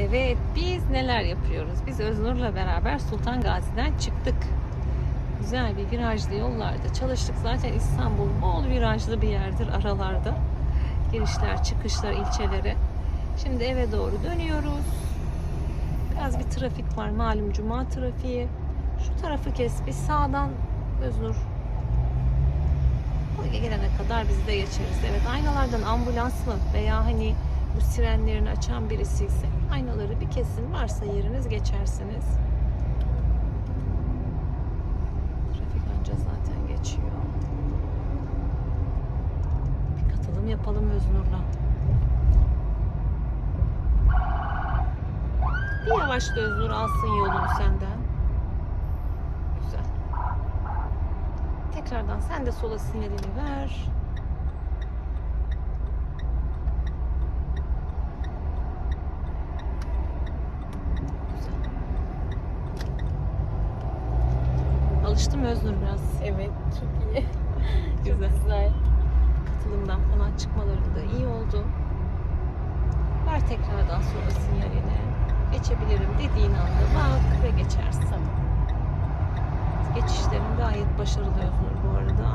Evet, biz neler yapıyoruz? Biz Öznur'la beraber Sultan Gazi'den çıktık. Güzel bir virajlı yollarda çalıştık. Zaten İstanbul bol virajlı bir yerdir aralarda. Girişler, çıkışlar, ilçelere. Şimdi eve doğru dönüyoruz. Biraz bir trafik var. Malum cuma trafiği. Şu tarafı kes. Bir sağdan Öznur. Oraya gelene kadar biz de geçeriz. Evet aynalardan ambulans mı veya hani bu sirenlerini açan birisi ise aynaları bir kesin varsa yeriniz geçersiniz. Trafik anca zaten geçiyor. Bir katılım yapalım Öznur'la. Bir yavaş Öznur alsın yolunu senden. Güzel. Tekrardan sen de sola sinyalini ver. Güzel. Alıştım Öznur biraz. Evet, çok iyi. Güzel. Çok güzel. Katılımdan falan çıkmaları da iyi oldu. Ver tekrardan sola sinyalini. Geçebilirim dediğin anda bak ve geçersin. Tamam. Geçişlerin gayet başarılı Öznur bu arada.